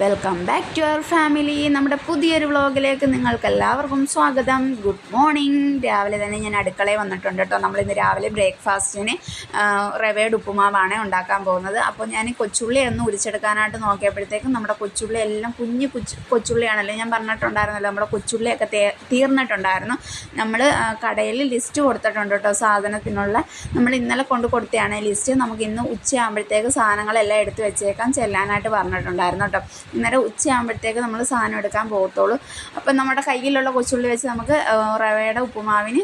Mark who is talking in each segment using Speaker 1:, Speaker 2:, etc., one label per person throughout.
Speaker 1: Welcome back to our family നമ്മുടെ പുതിയൊരു വ്ളോഗിലേക്ക് നിങ്ങൾക്ക് എല്ലാവർക്കും സ്വാഗതം. ഗുഡ് മോർണിംഗ് രാവിലെ തന്നെ ഞാൻ അടുക്കളയിൽ വന്നിട്ടുണ്ട് കേട്ടോ. നമ്മളിന്ന് രാവിലെ ബ്രേക്ക്ഫാസ്റ്റിന് റവയുടെ ഉപ്പുമാവാണ് ഉണ്ടാക്കാൻ പോകുന്നത്. അപ്പോൾ ഞാൻ കൊച്ചുള്ളി ഒന്ന് ഉരിച്ചെടുക്കാനായിട്ട് നോക്കിയപ്പോഴത്തേക്കും നമ്മുടെ കൊച്ചുള്ളി എല്ലാം കുഞ്ഞ് കൊച്ചു കൊച്ചുള്ളിയാണല്ലോ. ഞാൻ പറഞ്ഞിട്ടുണ്ടായിരുന്നല്ലോ നമ്മുടെ കൊച്ചുള്ളിയൊക്കെ തീർന്നിട്ടുണ്ടായിരുന്നു. നമ്മൾ കടയിൽ ലിസ്റ്റ് കൊടുത്തിട്ടുണ്ട് കേട്ടോ. സാധനത്തിനുള്ള നമ്മൾ ഇന്നലെ കൊണ്ട് കൊടുത്തതാണ് ലിസ്റ്റ് നമുക്ക് ഇന്ന് ഉച്ചയാകുമ്പോഴത്തേക്ക് സാധനങ്ങളെല്ലാം എടുത്ത് വെച്ചേക്കാം. ചെല്ലാനായിട്ട് പറഞ്ഞിട്ടുണ്ടായിരുന്നു കേട്ടോ. ഇന്നലെ ഉച്ചയാകുമ്പോഴത്തേക്ക് നമ്മൾ സാധനം എടുക്കാൻ പോകത്തുള്ളൂ. അപ്പം നമ്മുടെ കയ്യിലുള്ള കൊച്ചുള്ളി വെച്ച് നമുക്ക് റവയുടെ ഉപ്പുമാവിന്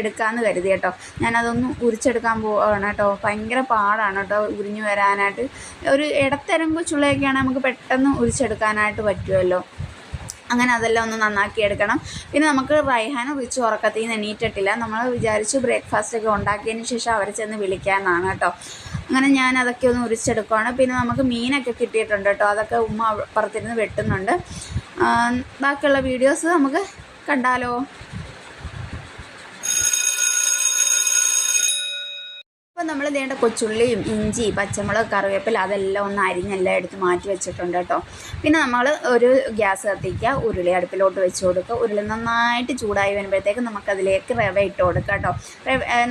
Speaker 1: എടുക്കാമെന്ന് കരുതി കേട്ടോ. ഞാനതൊന്ന് ഉരിച്ചെടുക്കാൻ പോവാണ് കേട്ടോ. ഭയങ്കര പാടാണ് കേട്ടോ ഉരിഞ്ഞു വരാനായിട്ട്. ഒരു ഇടത്തരം കൊച്ചുള്ളിയൊക്കെയാണ് നമുക്ക് പെട്ടെന്ന് ഉരിച്ചെടുക്കാനായിട്ട് പറ്റുമല്ലോ അങ്ങനെ അതെല്ലാം ഒന്ന് നന്നാക്കി എടുക്കണം. പിന്നെ നമുക്ക് റൈഹാൻ ഉരിച്ച് ഉറക്കത്തിൽ നിന്ന് എണീറ്റിട്ടില്ല. നമ്മൾ വിചാരിച്ചു ബ്രേക്ക്ഫാസ്റ്റ് ഒക്കെ ഉണ്ടാക്കിയതിന് ശേഷം അവരെ ചെന്ന് വിളിക്കാമെന്നാണ് കേട്ടോ. അങ്ങനെ ഞാൻ അതൊക്കെ ഒന്ന് ഉരിച്ചെടുക്കുകയാണ് പിന്നെ നമുക്ക് മീനൊക്കെ കിട്ടിയിട്ടുണ്ട് കേട്ടോ. അതൊക്കെ ഉമ്മ അപ്പുറത്തിരുന്ന് വെട്ടുന്നുണ്ട്. ബാക്കിയുള്ള വീഡിയോസ് നമുക്ക് കണ്ടാലോ? നമ്മൾ കൊച്ചുള്ളിയും ഇഞ്ചി പച്ചമുളക് കറിവേപ്പില അതെല്ലാം ഒന്ന് അരിഞ്ഞെല്ലാം എടുത്ത് മാറ്റി വെച്ചിട്ടുണ്ട് കേട്ടോ. പിന്നെ നമ്മൾ ഒരു ഗ്യാസ് കത്തിക്കുക ഉരുളി അടുപ്പിലോട്ട് വെച്ച് കൊടുക്കുക. ഉരുളി നന്നായിട്ട് ചൂടായി വരുമ്പോഴത്തേക്ക് നമുക്കതിലേക്ക് റവ ഇട്ട് കൊടുക്കുക കേട്ടോ.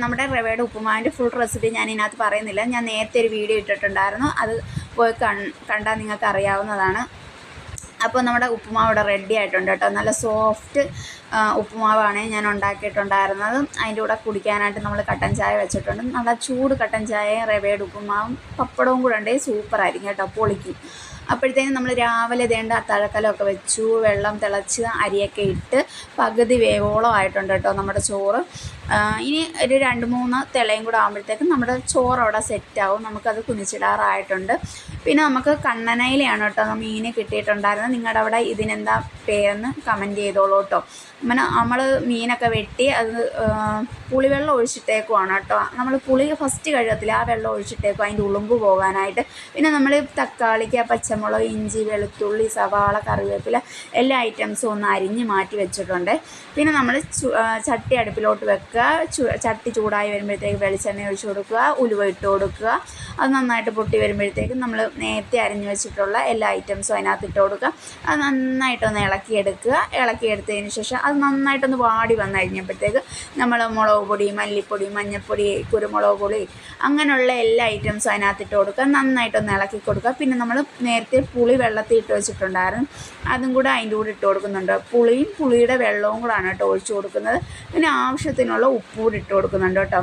Speaker 1: നമ്മുടെ റവയുടെ ഉപ്പുമാവിന്റെ ഫുൾ റെസിപ്പി ഞാൻ ഇതിനകത്ത് പറയുന്നില്ല. ഞാൻ നേരത്തെ ഒരു വീഡിയോ ഇട്ടിട്ടുണ്ടായിരുന്നു. അത് പോയി കണ്ടാൽ നിങ്ങൾക്ക് അറിയാവുന്നതാണ് അപ്പോൾ നമ്മുടെ ഉപ്പുമാവ് ഇവിടെ റെഡി ആയിട്ടുണ്ട് കേട്ടോ. നല്ല സോഫ്റ്റ് ഉപ്പുമാവാണ് ഞാൻ ഉണ്ടാക്കിയിട്ടുണ്ടായിരുന്നത്. അതിന്റെ കൂടെ കുടിക്കാനായിട്ട് നമ്മൾ കട്ടൻ ചായ വെച്ചിട്ടുണ്ട്. നല്ല ചൂട് കട്ടൻ ചായയും റവയുടെ ഉപ്പുമാവും പപ്പടവും കൂടെ ഉണ്ടെങ്കിൽ സൂപ്പറായിരിക്കും കേട്ടോ പൊളിക്കും. അപ്പോഴത്തേനും നമ്മൾ രാവിലെ ദേണ്ട തഴക്കലമൊക്കെ വെച്ചു വെള്ളം തിളച്ച് അരിയൊക്കെ ഇട്ട് പകുതി വേവോളം ആയിട്ടുണ്ട് കേട്ടോ നമ്മുടെ ചോറ്. ഇനി ഒരു രണ്ട് മൂന്ന് തിളയും കൂടെ ആകുമ്പോഴത്തേക്കും നമ്മുടെ ചോറ് അവിടെ സെറ്റാവും നമുക്കത് കുനിച്ചിടാറായിട്ടുണ്ട്. പിന്നെ നമുക്ക് കണ്ണനയിലാണ് കേട്ടോ മീൻ കിട്ടിയിട്ടുണ്ടായിരുന്നത്. നിങ്ങളുടെ അവിടെ ഇതിനെന്താ പേരെന്ന് കമന്റ് ചെയ്തോളൂ കേട്ടോ. അങ്ങനെ നമ്മൾ മീനൊക്കെ വെട്ടി അത് പുളിവെള്ളം ഒഴിച്ചിട്ടേക്കുവാണ് കേട്ടോ. നമ്മൾ പുളി ഫസ്റ്റ് കഴുകത്തില്ല ആ വെള്ളം ഒഴിച്ചിട്ടേക്കും അതിന്റെ ഉളുമ്പ് പോകാനായിട്ട്. പിന്നെ നമ്മൾ തക്കാളിക്ക പച്ചമുളക് ഇഞ്ചി വെളുത്തുള്ളി സവാള കറിവേപ്പില എല്ലാ ഐറ്റംസും ഒന്ന് അരിഞ്ഞ് മാറ്റി വെച്ചിട്ടുണ്ട്. പിന്നെ നമ്മൾ ചട്ടി അടുപ്പിലോട്ട് വെക്കുക ചു- ചട്ടി ചൂടായി വരുമ്പോഴത്തേക്ക് വെളിച്ചെണ്ണ ഒഴിച്ച് കൊടുക്കുക ഉലുവ ഇട്ട് കൊടുക്കുക. അത് നന്നായിട്ട് പൊട്ടി വരുമ്പോഴത്തേക്കും നമ്മൾ നേരത്തെ അരിഞ്ഞ് വെച്ചിട്ടുള്ള എല്ലാ ഐറ്റംസും അതിനകത്ത് ഇട്ട് കൊടുക്കുക. അത് നന്നായിട്ടൊന്ന് ഇളക്കിയെടുക്കുക. ഇളക്കിയെടുത്തതിന് ശേഷം അത് നന്നായിട്ടൊന്ന് വാടി വന്നു കഴിഞ്ഞപ്പോഴത്തേക്ക് നമ്മൾ മുളക് പൊടി മല്ലിപ്പൊടി മഞ്ഞൾപ്പൊടി കുരുമുളക് പൊടി അങ്ങനെയുള്ള എല്ലാ ഐറ്റംസും അതിനകത്ത് ഇട്ട് കൊടുക്കുക. നന്നായിട്ടൊന്ന് ഇളക്കി കൊടുക്കുക. പിന്നെ നമ്മൾ നേരത്തെ പുളി വെള്ളത്തിൽ ഇട്ട് വെച്ചിട്ടുണ്ടായിരുന്നു. അതും കൂടെ അതിന്റെ കൂടെ ഇട്ട് കൊടുക്കുന്നുണ്ട്. പുളിയും പുളിയുടെ വെള്ളവും കൂടാണ് കേട്ടോ ഒഴിച്ചു കൊടുക്കുന്നത്. പിന്നെ ആവശ്യത്തിനുള്ള ഉപ്പും കൂടി ഇട്ട് കൊടുക്കുന്നുണ്ട് കേട്ടോ.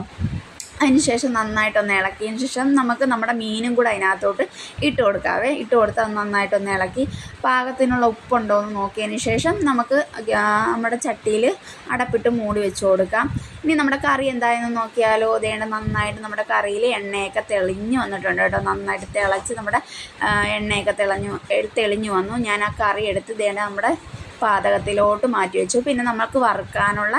Speaker 1: അതിന് ശേഷം നന്നായിട്ടൊന്ന് ഇളക്കിയതിന് ശേഷം നമുക്ക് നമ്മുടെ മീനും കൂടെ അതിനകത്തോട്ട് ഇട്ട് കൊടുക്കാവേ. ഇട്ട് കൊടുത്ത് നന്നായിട്ടൊന്ന് ഇളക്കി പാകത്തിനുള്ള ഉപ്പുണ്ടോ എന്ന് നോക്കിയതിന് ശേഷം നമുക്ക് നമ്മുടെ ചട്ടിയിൽ അടപ്പിട്ട് മൂടി വെച്ച് കൊടുക്കാം. ഇനി നമ്മുടെ കറി എന്തായെന്ന് നോക്കിയാലോ? അതേണ്ട നന്നായിട്ട് നമ്മുടെ കറിയിൽ എണ്ണയൊക്കെ തെളിഞ്ഞു വന്നിട്ടുണ്ട് കേട്ടോ. നന്നായിട്ട് തിളച്ച് നമ്മുടെ എണ്ണയൊക്കെ തെളിഞ്ഞു തെളിഞ്ഞു വന്നു. ഞാൻ ആ കറി എടുത്ത് ദേണ്ട നമ്മുടെ പാചകത്തിലോട്ട് മാറ്റി വെച്ചു. പിന്നെ നമുക്ക് വറുക്കാനുള്ള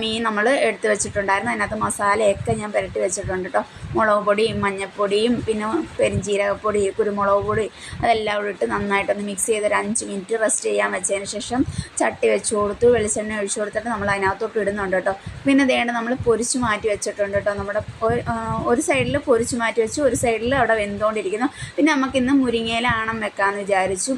Speaker 1: മീൻ നമ്മൾ എടുത്ത് വെച്ചിട്ടുണ്ടായിരുന്നു. അതിനകത്ത് മസാലയൊക്കെ ഞാൻ പുരട്ടി വെച്ചിട്ടുണ്ട് കേട്ടോ മുളക് പൊടിയും മഞ്ഞൾപ്പൊടിയും പിന്നെ പെരിഞ്ചീരകപ്പൊടി കുരുമുളക് പൊടി അതെല്ലാം കൂടി ഇട്ട് നന്നായിട്ടൊന്ന് മിക്സ് ചെയ്ത് ഒരു അഞ്ച് മിനിറ്റ് റെസ്റ്റ് ചെയ്യാൻ വെച്ചതിന് ശേഷം ചട്ടി വെച്ച് കൊടുത്തു. വെളിച്ചെണ്ണ ഒഴിച്ചു കൊടുത്തിട്ട് നമ്മൾ അതിനകത്തോട്ട് ഇടുന്നുണ്ട് കേട്ടോ പിന്നെ ദേണ്ട നമ്മൾ പൊരിച്ചു മാറ്റി വെച്ചിട്ടുണ്ട് കേട്ടോ നമ്മുടെ ഒരു- സൈഡിൽ പൊരിച്ചു മാറ്റി വെച്ചു ഒരു സൈഡിൽ അവിടെ വെന്തുകൊണ്ടിരിക്കുന്നു പിന്നെ നമുക്കിന്ന് മുരിങ്ങയിലാണം വെക്കാമെന്ന് വിചാരിച്ചു.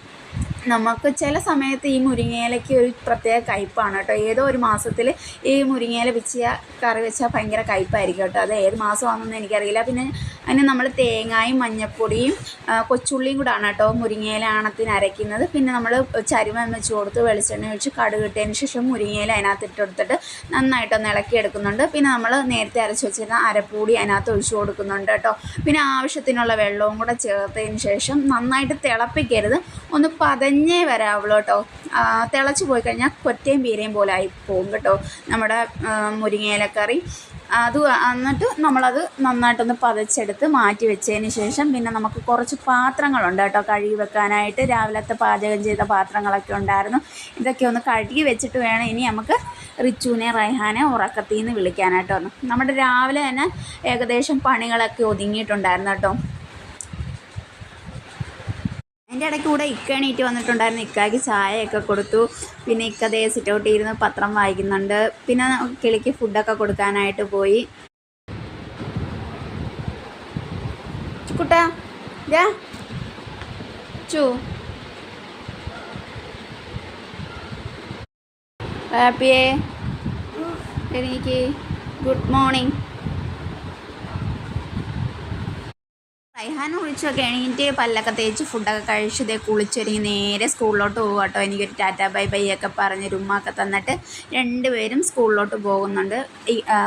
Speaker 1: നമുക്ക് ചില സമയത്ത് ഈ മുരിങ്ങയിലയ്ക്ക് ഒരു പ്രത്യേക കയ്പ്പാണ് കേട്ടോ. ഏതോ ഒരു മാസത്തിൽ ഈ മുരിങ്ങയില വെച്ചാൽ കറി വെച്ചാൽ ഭയങ്കര കയ്പ്പായിരിക്കും കേട്ടോ. അത് ഏത് മാസമാണെന്നൊന്നും എനിക്കറിയില്ല. പിന്നെ അതിന് നമ്മൾ തേങ്ങായും മഞ്ഞപ്പൊടിയും കൊച്ചുള്ളിയും കൂടാണ് കേട്ടോ മുരിങ്ങയില ആണത്തിന് അരയ്ക്കുന്നത്. പിന്നെ നമ്മൾ ചരുവം വെച്ച് കൊടുത്ത് വെളിച്ചെണ്ണ ഒഴിച്ച് കടുക് ഇട്ടതിന് ശേഷം മുരിങ്ങയില അതിനകത്ത് ഇട്ടെടുത്തിട്ട് നന്നായിട്ടൊന്ന് ഇളക്കി എടുക്കുന്നുണ്ട്. പിന്നെ നമ്മൾ നേരത്തെ അരച്ച് വെച്ചിരുന്ന അരപ്പൂടി അതിനകത്ത് ഒഴിച്ചു കൊടുക്കുന്നുണ്ട് കേട്ടോ. പിന്നെ ആവശ്യത്തിനുള്ള വെള്ളവും കൂടെ ചേർത്തതിന് ശേഷം നന്നായിട്ട് തിളപ്പിക്കരുത്. ഒന്ന് പതഞ്ഞേ വരാവുള്ളൂ കേട്ടോ. തിളച്ച് പോയി കഴിഞ്ഞാൽ കൊറ്റയും പീരയും പോലെ ആയി പോകും കേട്ടോ നമ്മുടെ മുരിങ്ങയിലക്കറി. അത് എന്നിട്ട് നമ്മളത് നന്നായിട്ടൊന്ന് പതച്ചെടുത്ത് മാറ്റി വെച്ചതിന് ശേഷം പിന്നെ നമുക്ക് കുറച്ച് പാത്രങ്ങളുണ്ട് കേട്ടോ കഴുകി വെക്കാനായിട്ട്. രാവിലത്തെ പാചകം ചെയ്ത പാത്രങ്ങളൊക്കെ ഉണ്ടായിരുന്നു. ഇതൊക്കെ ഒന്ന് കഴുകി വെച്ചിട്ട് വേണം ഇനി നമുക്ക് റിച്ചുവിനെ റൈഹാനെ ഉറക്കത്തിൽ നിന്ന് വിളിക്കാനായിട്ട് നമ്മുടെ രാവിലെ തന്നെ ഏകദേശം പണികളൊക്കെ ഒതുങ്ങിയിട്ടുണ്ടായിരുന്നു കേട്ടോ. അതിന്റെ ഇടയ്ക്ക് കൂടെ ഇക്ക എണീറ്റ് വന്നിട്ടുണ്ടായിരുന്നു. ഇക്കാക്ക് ചായയൊക്കെ കൊടുത്തു. പിന്നെ ഇക്ക ദേ സിറ്റൗട്ട് ഇരുന്ന് പത്രം വായിക്കുന്നുണ്ട്. പിന്നെ കിളിക്ക് ഫുഡൊക്കെ കൊടുക്കാനായിട്ട് പോയി. കുട്ടാ ഇതാ റിച്ചു ഹാപ്പിയേ. എനിക്ക് ഗുഡ് മോർണിംഗ്. റൈഹാൻ വിളിച്ചൊക്കെ എണീറ്റ് പല്ലൊക്കെ തേച്ച് ഫുഡൊക്കെ കഴിച്ച് ഇതേ കുളിച്ചൊരുങ്ങി നേരെ സ്കൂളിലോട്ട് പോകും കേട്ടോ എനിക്കൊരു ടാറ്റ ബൈ ബൈ ഒക്കെ പറഞ്ഞ് രുമ്മൊക്കെ തന്നിട്ട് രണ്ടുപേരും സ്കൂളിലോട്ട് പോകുന്നുണ്ട്.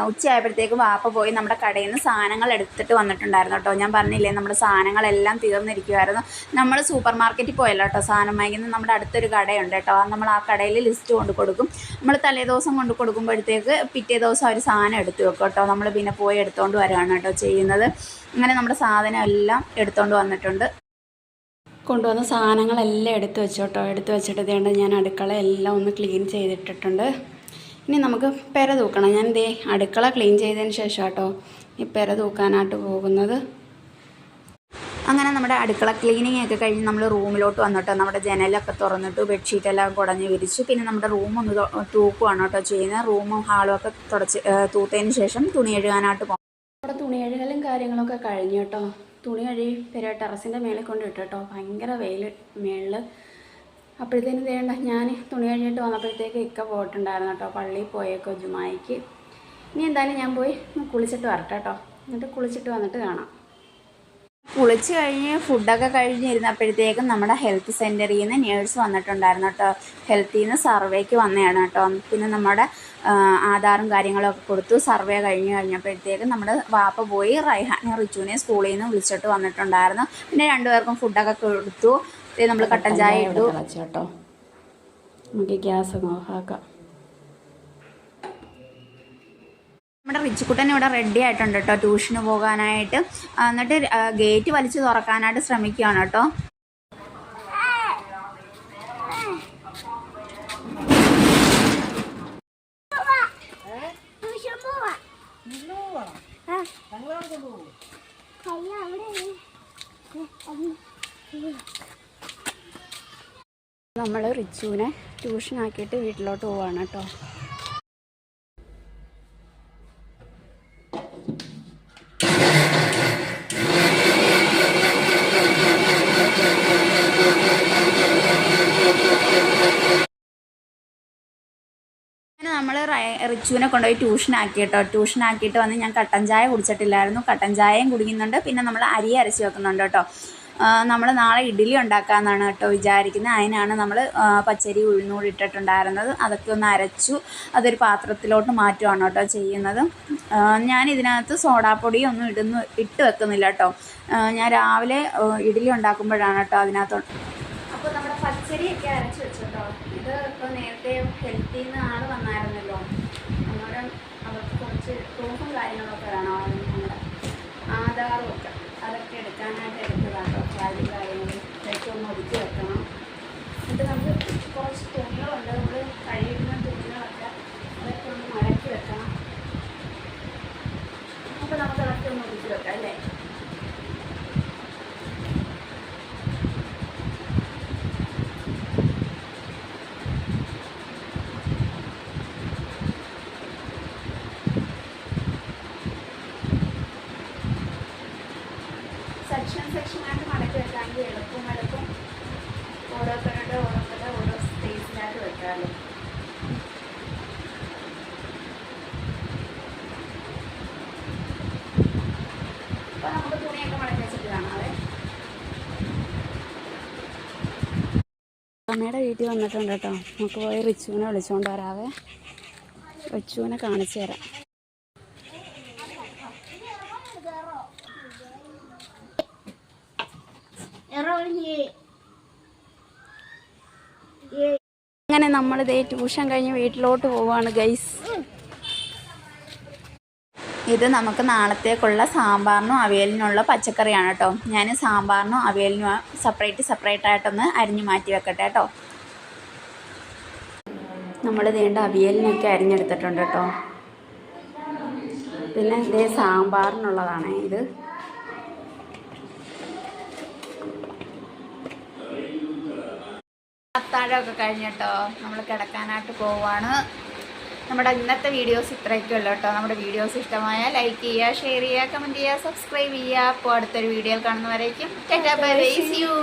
Speaker 1: ഉച്ചയായപ്പോഴത്തേക്ക് വാപ്പ പോയി നമ്മുടെ കടയിൽ നിന്ന് സാധനങ്ങൾ എടുത്തിട്ട് വന്നിട്ടുണ്ടായിരുന്നു കേട്ടോ. ഞാൻ പറഞ്ഞില്ലേ നമ്മുടെ സാധനങ്ങളെല്ലാം തീർന്നിരിക്കുമായിരുന്നു നമ്മൾ സൂപ്പർ മാർക്കറ്റിൽ പോയല്ലോ കേട്ടോ സാധനം വാങ്ങിക്കുന്നത് നമ്മുടെ അടുത്തൊരു കടയുണ്ട് കേട്ടോ. നമ്മൾ ആ കടയിൽ ലിസ്റ്റ് കൊണ്ട് കൊടുക്കും. നമ്മൾ തലേദിവസം കൊണ്ട് കൊടുക്കുമ്പോഴത്തേക്ക് പിറ്റേ ദിവസം അവർ സാധനം എടുത്ത് വെക്കും കേട്ടോ. നമ്മൾ പിന്നെ പോയി എടുത്തുകൊണ്ട് വരികയാണ് കേട്ടോ ചെയ്യുന്നത്. അങ്ങനെ നമ്മുടെ സാധനം എല്ലാം എടുത്തുകൊണ്ട് വന്നിട്ടുണ്ട്. കൊണ്ടുവന്ന സാധനങ്ങളെല്ലാം എടുത്തു വെച്ചോട്ടോ. എടുത്തു വെച്ചിട്ട് ഇതേണ്ട ഞാൻ അടുക്കള എല്ലാം ഒന്ന് ക്ലീൻ ചെയ്തിട്ടിട്ടുണ്ട്. ഇനി നമുക്ക് പെര തൂക്കണം. ഞാൻ ദേ അടുക്കള ക്ലീൻ ചെയ്തതിന് ശേഷം കേട്ടോ ഈ പെര തൂക്കാനായിട്ട് പോകുന്നത്. അങ്ങനെ നമ്മുടെ അടുക്കള ക്ലീനിങ് ഒക്കെ കഴിഞ്ഞ് നമ്മൾ റൂമിലോട്ട് വന്നിട്ടോ. നമ്മുടെ ജനലൊക്കെ തുറന്നിട്ട് ബെഡ്ഷീറ്റ് എല്ലാം കുടഞ്ഞ് വിരിച്ചു. പിന്നെ നമ്മുടെ റൂം ഒന്ന് തൂക്കുവാണ് കേട്ടോ ചെയ്യുന്നത്. റൂമും ഹാളും ഒക്കെ തുടച്ച് തൂത്തതിന് ശേഷം തുണി എഴുകാനായിട്ട് പോകും നമ്മുടെ തുണി എഴുകലും കാര്യങ്ങളൊക്കെ കഴിഞ്ഞു കേട്ടോ. തുണി കഴുകി പെര ടെറസിന്റെ മേളിൽ കൊണ്ട് ഇട്ടു കേട്ടോ. ഭയങ്കര വെയിൽ മേളിൽ അപ്പോഴത്തേനും വേണ്ട ഞാൻ തുണി കഴുകിയിട്ട് വന്നപ്പോഴത്തേക്ക് ഇക്ക പോയിട്ടുണ്ടായിരുന്നു കേട്ടോ. പള്ളിയിൽ പോയേക്കോ ജുമായിക്ക്. ഇനി എന്തായാലും ഞാൻ പോയി കുളിച്ചിട്ട് വരട്ടെ കേട്ടോ. എന്നിട്ട് കുളിച്ചിട്ട് വന്നിട്ട് കാണാം. കുളിച്ച് കഴിഞ്ഞ് ഫുഡൊക്കെ കഴിഞ്ഞിരുന്നപ്പോഴത്തേക്കും നമ്മുടെ ഹെൽത്ത് സെന്ററിൽ നിന്ന് നേഴ്സ് വന്നിട്ടുണ്ടായിരുന്നു കേട്ടോ. ഹെൽത്തിൽ നിന്ന് സർവേക്ക് വന്നതാണ് കേട്ടോ. പിന്നെ നമ്മുടെ ആധാറും കാര്യങ്ങളൊക്കെ കൊടുത്തു. സർവേ കഴിഞ്ഞ് കഴിഞ്ഞപ്പോഴത്തേക്കും നമ്മുടെ വാപ്പ പോയി റൈഹാനെ റിച്ചുവിനെ സ്കൂളിൽ നിന്ന് വിളിച്ചിട്ട് വന്നിട്ടുണ്ടായിരുന്നു. പിന്നെ രണ്ടുപേർക്കും ഫുഡൊക്കെ കൊടുത്തു. നമ്മൾ കട്ടൻ ചായ ഇട്ടു. കേട്ടോ. നമുക്ക് ഗ്യാസ് ഓഫാക്കാം നമ്മുടെ റിച്ചുക്കുട്ടൻ ഇവിടെ റെഡി ആയിട്ടുണ്ട് കേട്ടോ ട്യൂഷന് പോകാനായിട്ട്. എന്നിട്ട് ഗേറ്റ് വലിച്ചു തുറക്കാനായിട്ട് ശ്രമിക്കുകയാണ് കേട്ടോ നമ്മൾ റിച്ചുവിനെ ട്യൂഷൻ ആക്കിയിട്ട് വീട്ടിലോട്ട് പോവാണ് കേട്ടോ അങ്ങനെ നമ്മൾ റിച്ചുവിനെ കൊണ്ടുപോയി ട്യൂഷനാക്കി കേട്ടോ. ട്യൂഷനാക്കിയിട്ട് വന്ന് ഞാൻ കട്ടൻ ചായ കുടിച്ചിട്ടില്ലായിരുന്നു. കട്ടൻ ചായയും കുടിക്കുന്നുണ്ട്. പിന്നെ നമ്മൾ അരി അരച്ച് വെക്കുന്നുണ്ട് കേട്ടോ. നമ്മൾ നാളെ ഇഡ്ഡലി ഉണ്ടാക്കാമെന്നാണ് കേട്ടോ വിചാരിക്കുന്നത്. അതിനാണ് നമ്മൾ പച്ചരി ഉഴുന്നൂടി ഇട്ടിട്ടുണ്ടായിരുന്നത്. അതൊക്കെ ഒന്ന് അരച്ചു അതൊരു പാത്രത്തിലോട്ട് മാറ്റുവാണ് കേട്ടോ ചെയ്യുന്നത്. ഞാൻ ഇതിനകത്ത് സോഡാപ്പൊടി ഒന്നും ഇടുന്നു ഇട്ട് വെക്കുന്നില്ല കേട്ടോ. ഞാൻ രാവിലെ ഇഡ്ഡലി ഉണ്ടാക്കുമ്പോഴാണ് കേട്ടോ അതിനകത്ത് അപ്പോൾ നമ്മുടെ പച്ചരിയൊക്കെ അരച്ച് വെച്ചോട്ടോ? ഇത് ഇപ്പോൾ നേരത്തെ ഹെൽത്തിൽ നിന്ന് ആൾ വന്നായിരുന്നല്ലോ അന്നേരം അവർക്ക് കുറച്ച് പ്രൂഫും കാര്യങ്ങളൊക്കെ വേണം ആദ്യം നമ്മുടെ ആധാറും ഒക്കെ അതൊക്കെ എടുക്കാനായിട്ട് എടുത്തതാട്ടോ കാര്യം കാര്യങ്ങളും ഇതൊക്കെ ഒന്ന് ഒതുക്കി വെക്കണം എന്നിട്ട് നമുക്ക് കുറച്ച് തുണികളുണ്ട് നമ്മൾ കഴിയുന്ന തുണികളൊക്കെ അതൊക്കെ ഒന്ന് മടക്കി വെക്കണം അപ്പോൾ നമുക്ക് അതൊക്കെ ഒന്ന് ഒതുക്കി വെക്കാം അല്ലേ സെക്ഷൻ സെക്ഷനായിട്ട് മടക്കി വെക്കാമെങ്കിൽ എളുപ്പം എളുപ്പം ഓരോരുത്തരുടെ ഓരോരുത്തരുടെ ഓരോ സ്പേസിലായിട്ട് വെക്കാമല്ലോ അപ്പോൾ നമുക്ക് തുണിയൊക്കെ മടക്കി വെച്ചിട്ട് കാണാവേ അമ്മയുടെ വീട്ടിൽ വന്നിട്ടുണ്ട് കേട്ടോ നമുക്ക് പോയി റിച്ചുവിനെ വിളിച്ചുകൊണ്ട് വരാവേ റിച്ചുവിനെ കാണിച്ചു തരാം അങ്ങനെ നമ്മൾ ഇതേ ട്യൂഷൻ കഴിഞ്ഞ് വീട്ടിലോട്ട് പോവുകയാണ് ഗൈസ് ഇത് നമുക്ക് നാളത്തേക്കുള്ള സാമ്പാറിനും അവിയലിനുള്ള പച്ചക്കറിയാണ് കേട്ടോ. ഞാൻ സാമ്പാറിനും അവിയലിനും സെപ്പറേറ്റ് സെപ്പറേറ്റ് ആയിട്ടൊന്ന് അരിഞ്ഞു മാറ്റി വെക്കട്ടെ കേട്ടോ. നമ്മൾ വേണ്ട അവിയലിനൊക്കെ അരിഞ്ഞെടുത്തിട്ടുണ്ട് കേട്ടോ. പിന്നെ ഇതേ സാമ്പാറിനുള്ളതാണ് ഇത്. അത്താഴമൊക്കെ കഴിഞ്ഞിട്ടോ? നമ്മൾ കിടക്കാനായിട്ട് പോവാണ്. നമ്മുടെ ഇന്നത്തെ വീഡിയോസ് ഇത്രയൊക്കെ ഉള്ളൂ കേട്ടോ. നമ്മുടെ വീഡിയോസ് ഇഷ്ടമായ ലൈക്ക് ചെയ്യുക ഷെയർ ചെയ്യുക കമന്റ് ചെയ്യുക സബ്സ്ക്രൈബ് ചെയ്യുക. അപ്പോൾ അടുത്തൊരു വീഡിയോയിൽ കാണുന്നവരേക്കും ടാറ്റാ ബൈ യു